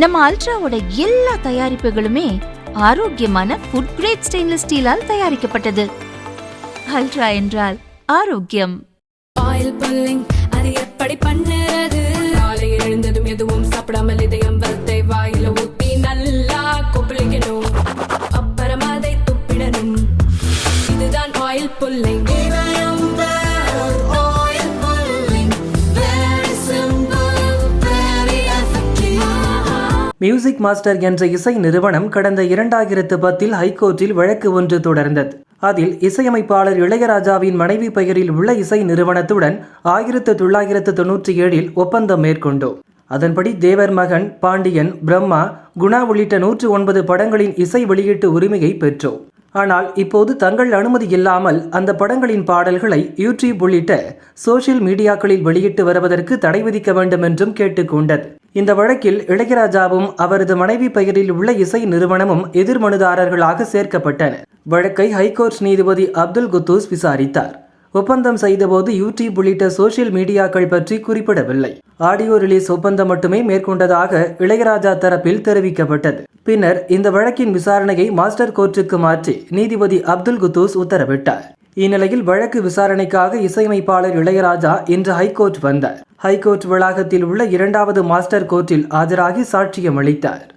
நம்ம அல்ட்ராவோட எல்லா தயாரிப்புகளுமே ஆரோக்கியமான ஃபுட் கிரேட் ஸ்டெயின்லெஸ் ஸ்டீலால் தயாரிக்கப்பட்டது. அல்ட்ரா என்றால் ஆரோக்கியம். ஆயில் புல்லிங் அது எப்படி பண்ணுறது? காலை எழுந்ததும் எதுவும் சாப்பிடாமல் இதயம் வளத்தை வாயில ஊத்தி நல்லா கொப்பளிக்கணும். அப்புறம் அதை துப்பிடணும். இதுதான் ஆயில் புல்லிங் மியூசிக் மாஸ்டர் என்ற இசை நிறுவனம் கடந்த இரண்டாயிரத்து பத்தில் ஹைகோர்ட்டில் வழக்கு ஒன்று தொடர்ந்தது. அதில் இசையமைப்பாளர் இளையராஜாவின் மனைவி பெயரில் உள்ள இசை நிறுவனத்துடன் ஆயிரத்து தொள்ளாயிரத்து தொன்னூற்றி ஏழில் ஒப்பந்தம் மேற்கொண்டோம். அதன்படி தேவர் மகன் பாண்டியன் பிரம்மா குணா உள்ளிட்ட நூற்று ஒன்பது படங்களின் இசை வெளியீட்டு உரிமையை பெற்றோம். ஆனால் இப்போது தங்கள் அனுமதி இல்லாமல் அந்த படங்களின் பாடல்களை யூடியூப் உள்ளிட்ட சோசியல் மீடியாக்களில் வெளியிட்டு வருவதற்கு தடை விதிக்க வேண்டும் என்றும் கேட்டுக்கொண்டது இந்த வழக்கில் இளையராஜாவும் அவரது மனைவி பெயரில் உள்ள இசை நிறுவனமும் எதிர்மனுதாரர்களாக சேர்க்கப்பட்டனர் வழக்கை ஹைகோர்ட் நீதிபதி அப்துல் குத்தூஸ் விசாரித்தார். ஒப்பந்தம் செய்தபோது யூடியூப் உள்ளிட்ட சோசியல் மீடியாக்கள் பற்றி குறிப்பிடவில்லை. ஆடியோ ரிலீஸ் ஒப்பந்தம் மட்டுமே மேற்கொண்டதாக இளையராஜா தரப்பில் தெரிவிக்கப்பட்டது. பின்னர் இந்த வழக்கின் விசாரணையை மாஸ்டர் கோர்ட்டுக்கு மாற்றி நீதிபதி அப்துல் குத்தூஸ் உத்தரவிட்டார். இந்நிலையில் வழக்கு விசாரணைக்காக இசையமைப்பாளர் இளையராஜா இன்று ஹைகோர்ட் வந்தார். ஹைகோர்ட் வளாகத்தில் உள்ள இரண்டாவது மாஸ்டர் கோர்ட்டில் ஆஜராகி சாட்சியம் அளித்தார்.